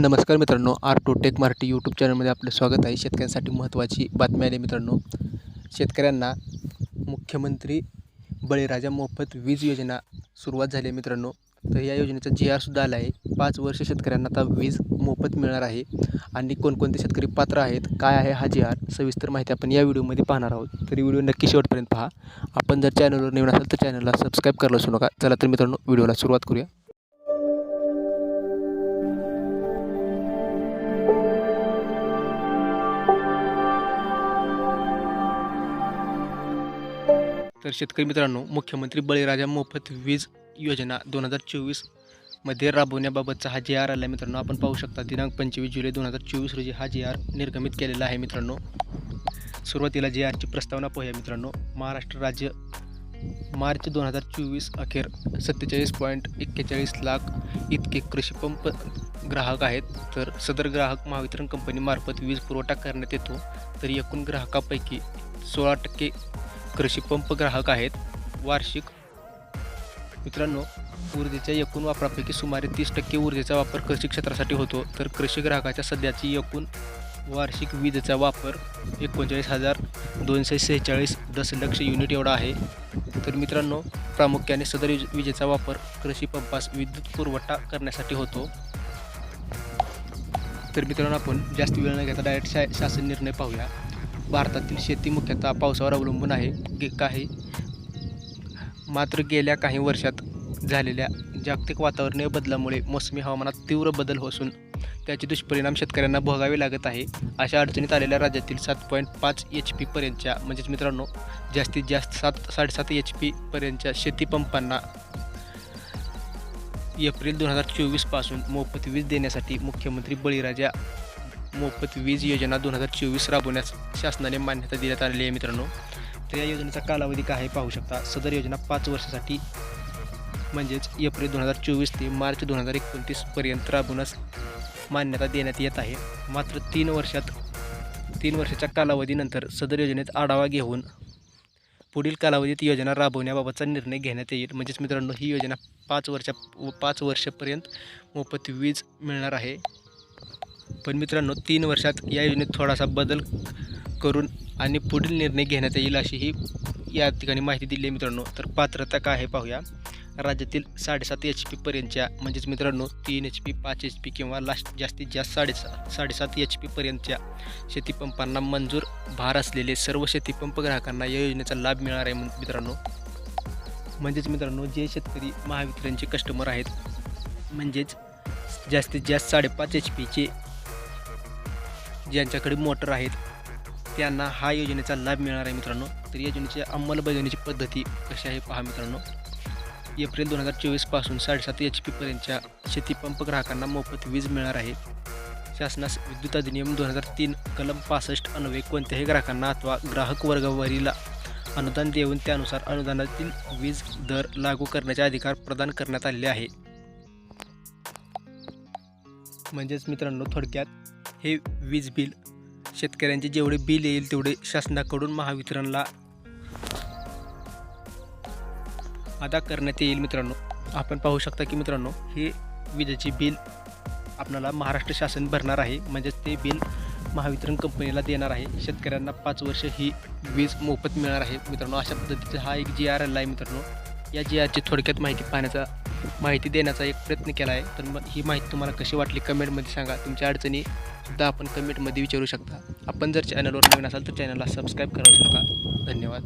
नमस्कार मित्रांनो R two tech Marathi YouTube चॅनलमध्ये आपलं स्वागत आहे. शेतकऱ्यांसाठी महत्त्वाची बातमी आली मित्रांनो. शेतकऱ्यांना मुख्यमंत्री बळीराजा मोफत वीज योजना सुरुवात झाली आहे मित्रांनो. तर या योजनेचा जी आरसुद्धा आला आहे. पाच वर्ष शेतकऱ्यांना आता वीज मोफत मिळणार आहे. आणि कोणकोणते शेतकरी पात्र आहेत? काय आहे हा जी आर? सविस्तर माहिती आपण या व्हिडिओमध्ये पाहणार आहोत. तरी व्हिडिओ नक्की शेवटपर्यंत पहा. आपण जर चॅनलवर नवीन असाल तर चॅनलला सबस्क्राईब करायला असू नका. चला तर मित्रांनो व्हिडिओला सुरुवात करूया. तर शेतकरी मित्रांनो मुख्यमंत्री बळीराजा मोफत वीज योजना दोन हजार चोवीसमध्ये राबवण्याबाबतचा हा जी आर आला आहे मित्रांनो आपण पाहू शकता दिनांक पंचवीस जुलै दोन हजार चोवीस रोजी हा जी आर निर्गमित केलेला आहे मित्रांनो. सुरुवातीला जी आरची प्रस्तावना पाहूया मित्रांनो. महाराष्ट्र राज्य मार्च दोन हजार चोवीस अखेर सत्तेचाळीस पॉईंट एक्केचाळीस लाख इतके कृषीपंप ग्राहक आहेत. तर सदर ग्राहक महावितरण कंपनीमार्फत वीज पुरवठा करण्यात येतो. तर एकूण ग्राहकापैकी सोळा टक्के कृषी पंप ग्राहक आहेत. वार्षिक मित्रांनो ऊर्जेच्या एकूण वापरापैकी सुमारे तीस टक्के ऊर्जेचा वापर कृषी क्षेत्रासाठी होतो. तर कृषी ग्राहकाच्या सध्याची एकूण वार्षिक वीजेचा वापर एकोणचाळीस हजार दोनशे सेहेचाळीस दशलक्ष युनिट एवढा आहे. तर मित्रांनो प्रामुख्याने सदर विजेचा वापर कृषी पंपास विद्युत पुरवठा करण्यासाठी होतो. तर मित्रांनो आपण जास्त वेळ न घेता डायरेक्ट शा शासन निर्णय पाहूया. भारतातील शेती मुख्यतः पावसावर अवलंबून आहे गे- काही मात्र गेल्या काही वर्षात झालेल्या जागतिक वातावरणीय बदलामुळे मोसमी हवामानात तीव्र बदल असून त्याचे दुष्परिणाम शेतकऱ्यांना भोगावे लागत आहे. अशा अडचणीत आलेल्या राज्यातील सात पॉईंट पाच एच पीपर्यंतच्या म्हणजेच मित्रांनो जास्तीत जास्त सात साडेसात एच पीपर्यंतच्या शेतीपंपांना एप्रिल दोन हजार चोवीसपासून मोफत वीज देण्यासाठी मुख्यमंत्री बळीराजा मोफत वीज योजना दोन हजार चोवीस राबवण्यास शासनाने मान्यता देण्यात आलेली आहे मित्रांनो. तर या योजनेचा कालावधी काय पाहू शकता. सदर योजना पाच वर्षासाठी म्हणजेच एप्रिल दोन हजार चोवीस ते मार्च दोन हजार एकोणतीसपर्यंत राबवण्यास मान्यता देण्यात येत आहे. मात्र तीन वर्षात तीन वर्षाच्या कालावधीनंतर सदर योजनेत आढावा घेऊन पुढील कालावधीत योजना राबवण्याबाबतचा निर्णय घेण्यात येईल. म्हणजेच मित्रांनो ही योजना पाच वर्षा पाच वर्षापर्यंत मोफत वीज मिळणार आहे. पण मित्रांनो तीन वर्षात या योजनेत थोडासा बदल करून आणि पुढील निर्णय घेण्यात येईल अशी ही या ठिकाणी माहिती दिली आहे मित्रांनो. तर पात्रता काय आहे पाहूया. राज्यातील साडेसात एच पी पर्यंतच्या म्हणजेच मित्रांनो तीन एच पी पाच एच पी किंवा लास्ट जास्तीत जास्त साडेसात साडेसात एच पी पर्यंतच्या शेतीपंपांना मंजूर भार असलेले सर्व शेतीपंप ग्राहकांना या योजनेचा लाभ मिळणार आहे मित्रांनो. म्हणजेच मित्रांनो जे शेतकरी महावितरणचे कस्टमर आहेत म्हणजेच जास्तीत जास्त साडेपाच एच पीचे ज्यांच्याकडे मोटर आहेत त्यांना हा योजनेचा लाभ मिळणार आहे मित्रांनो. तर या योजनेच्या अंमलबजावणीची पद्धती कशी आहे पहा मित्रांनो. एप्रिल दोन हजार चोवीसपासून साडेसात एच पीपर्यंतच्या शेतीपंप ग्राहकांना मोफत वीज मिळणार आहे. शासनास विद्युत अधिनियम दोन हजार तीन कलम पासष्ट अन्वये कोणत्याही ग्राहकांना अथवा ग्राहक वर्गवारीला अनुदान देऊन त्यानुसार अनुदानातील वीज दर लागू करण्याचे अधिकार प्रदान करण्यात आले आहे. म्हणजेच मित्रांनो थोडक्यात हे वीज बिल. शेतकऱ्यांचे जेवढे बिल येईल तेवढे शासनाकडून महावितरणला अदा करण्यात येईल मित्रांनो. आपण पाहू शकता की मित्रांनो हे विजेचे बिल आपल्याला महाराष्ट्र शासन भरणार आहे. म्हणजेच ते बिल महावितरण कंपनीला देणार आहे. शेतकऱ्यांना पाच वर्ष ही वीज मोफत मिळणार आहे मित्रांनो. अशा पद्धतीचा हा एक जी आर एल आहे मित्रांनो. या जी आरची थोडक्यात माहिती पाहण्याचा माहिती देण्याचा एक प्रयत्न केला आहे. तर मग ही माहिती तुम्हाला कशी वाटली कमेंटमध्ये सांगा. तुमच्या अडचणी सुद्धा आपण कमेंटमध्ये विचारू शकता. आपण जर चॅनलवर नवीन असाल तर चॅनलला सबस्क्राईब करायचं नका. धन्यवाद.